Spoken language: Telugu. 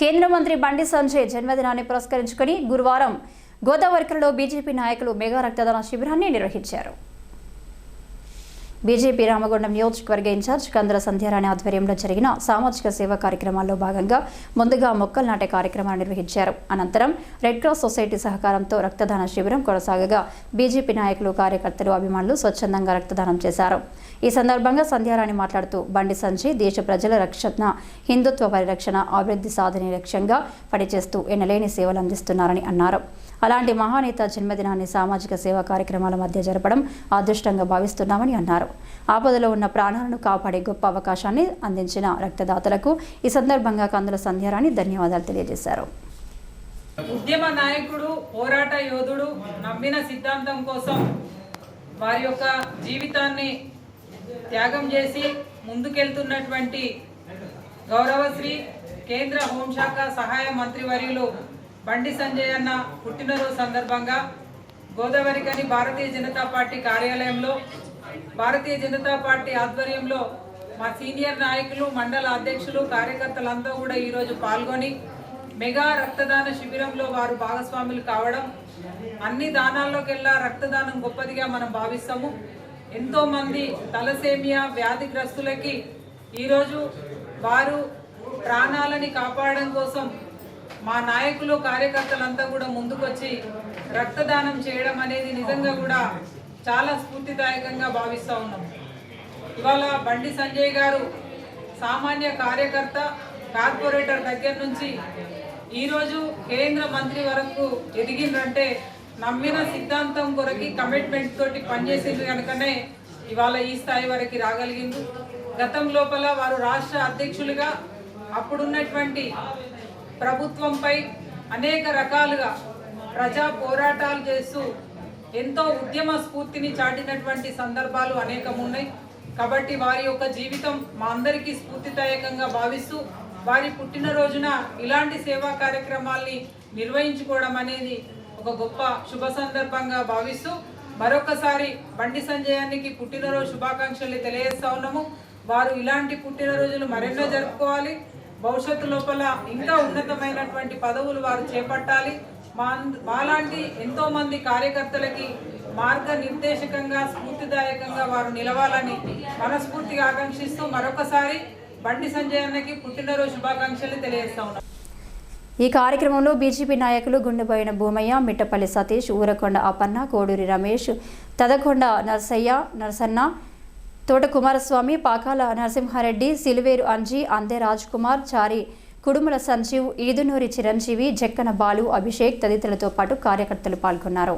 కేంద్ర మంత్రి బండి సంజయ్ జన్మదినాన్ని పురస్కరించుకుని గురువారం గోదావరికలలో బీజేపీ నాయకులు మెగా రక్తదాన శిబిరాన్ని నిర్వహించారు. బీజేపీ రామగుండం నియోజకవర్గ ఇన్ఛార్జ్ కంద్ర సంధ్యారాణి ఆధ్వర్యంలో జరిగిన సామాజిక సేవా కార్యక్రమాల్లో భాగంగా ముందుగా మొక్కలు నాటే కార్యక్రమాన్ని నిర్వహించారు. అనంతరం రెడ్ క్రాస్ సొసైటీ సహకారంతో రక్తదాన శిబిరం కొనసాగగా బీజేపీ నాయకులు కార్యకర్తలు అభిమానులు స్వచ్ఛందంగా రక్తదానం చేశారు. ఈ సందర్భంగా సంధ్యారాణి మాట్లాడుతూ బండి సంజయ్ దేశ ప్రజల రక్షణ హిందుత్వ పరిరక్షణ అభివృద్ధి సాధనే లక్ష్యంగా పనిచేస్తూ ఎనలేని సేవలు అందిస్తున్నారని అన్నారు. అలాంటి మహానేత జన్మదినాన్ని సామాజిక సేవా కార్యక్రమాల మధ్య జరపడం అదృష్టంగా భావిస్తున్నామని అన్నారు. ఆపదలో ఉన్న ప్రాణాలను కాపాడే గొప్ప అవకాశాన్ని అందించిన రక్తదాతలకు ఈ సందర్భంగా కందుల సంధ్యారాణి ధన్యవాదాలు తెలియజేశారు. ఉద్యమ నాయకుడు పోరాట యోధుడు నమ్మిన సిద్ధాంతం కోసం వారి యొక్క జీవితాన్ని త్యాగం చేసి ముందుకెళ్తున్నటువంటి గౌరవశ్రీ కేంద్ర హోంశాఖ సహాయ మంత్రివర్యులు బండి సంజయ్ అన్న పుట్టినరోజు సందర్భంగా గోదావరి గని భారతీయ జనతా పార్టీ కార్యాలయంలో భారతీయ జనతా పార్టీ ఆధ్వర్యంలో మా సీనియర్ నాయకులు మండల అధ్యక్షులు కార్యకర్తలందరూ కూడా ఈరోజు పాల్గొని మెగా రక్తదాన శిబిరంలో వారు భాగస్వాములు కావడం అన్ని దానాల్లోకెల్లా రక్తదానం గొప్పదిగా మనం భావిస్తాము. ఎంతోమంది తలసేమియా వ్యాధిగ్రస్తులకి ఈరోజు వారు ప్రాణాలని కాపాడడం కోసం మా నాయకులు కార్యకర్తలంతా కూడా ముందుకొచ్చి రక్తదానం చేయడం అనేది నిజంగా కూడా చాలా స్ఫూర్తిదాయకంగా భావిస్తూ ఉన్నాం. ఇవాళ బండి సంజయ్ గారు సామాన్య కార్యకర్త కార్పొరేటర్ దగ్గర నుంచి ఈరోజు కేంద్ర మంత్రి వరకు ఎదిగిందంటే నమ్మిన సిద్ధాంతం కొరకి కమిట్మెంట్ తోటి పనిచేసింది కనుకనే ఇవాళ ఈ స్థాయి వరకు రాగలిగింది గతం లోపల వారు రాష్ట్ర అధ్యక్షులుగా అప్పుడున్నటువంటి ప్రభుత్వంపై అనేక రకాలుగా ప్రజా పోరాటాలు చేస్తూ ఎంతో ఉద్యమ స్ఫూర్తిని చాటినటువంటి సందర్భాలు అనేకం ఉన్నాయి కాబట్టి వారి యొక్క జీవితం మా అందరికీ స్ఫూర్తిదాయకంగా భావిస్తూ వారి పుట్టినరోజున ఇలాంటి సేవా కార్యక్రమాల్ని నిర్వహించుకోవడం అనేది ఒక గొప్ప శుభ సందర్భంగా భావిస్తూ మరొకసారి బండి సంజయానికి పుట్టినరోజు శుభాకాంక్షలు తెలియజేస్తా ఉన్నాము. వారు ఇలాంటి పుట్టినరోజులు మరెన్నో జరుపుకోవాలి. భవిష్యత్తు లోపల ఇంకా ఉన్నతమైనటువంటి పదవులు వారు చేపట్టాలి. మా మాలాంటి ఎంతో మంది కార్యకర్తలకి మార్గ నిర్దేశకంగా స్ఫూర్తిదాయకంగా వారు నిలవాలని మనస్ఫూర్తిగా ఆకాంక్షిస్తూ మరొకసారి బండి సంజయ్ అన్నకి పుట్టినరోజు శుభాకాంక్షలు తెలియజేస్తా ఉన్నాం. ఈ కార్యక్రమంలో బీజేపీ నాయకులు గుండెబోయిన భూమయ్య మిట్టపల్లి సతీష్ ఊరకొండ అపన్న కోడూరి రమేష్ తదకొండ నర్సయ్య నరసన్న తోట కుమారస్వామి పాకాల నరసింహారెడ్డి సిలువేరు అంజీ అందే రాజ్ కుమార్ చారి కుడుముల సంజీవ్ ఈదునూరి చిరంజీవి జక్కన బాలు అభిషేక్ తదితరులతో పాటు కార్యకర్తలు పాల్గొన్నారు.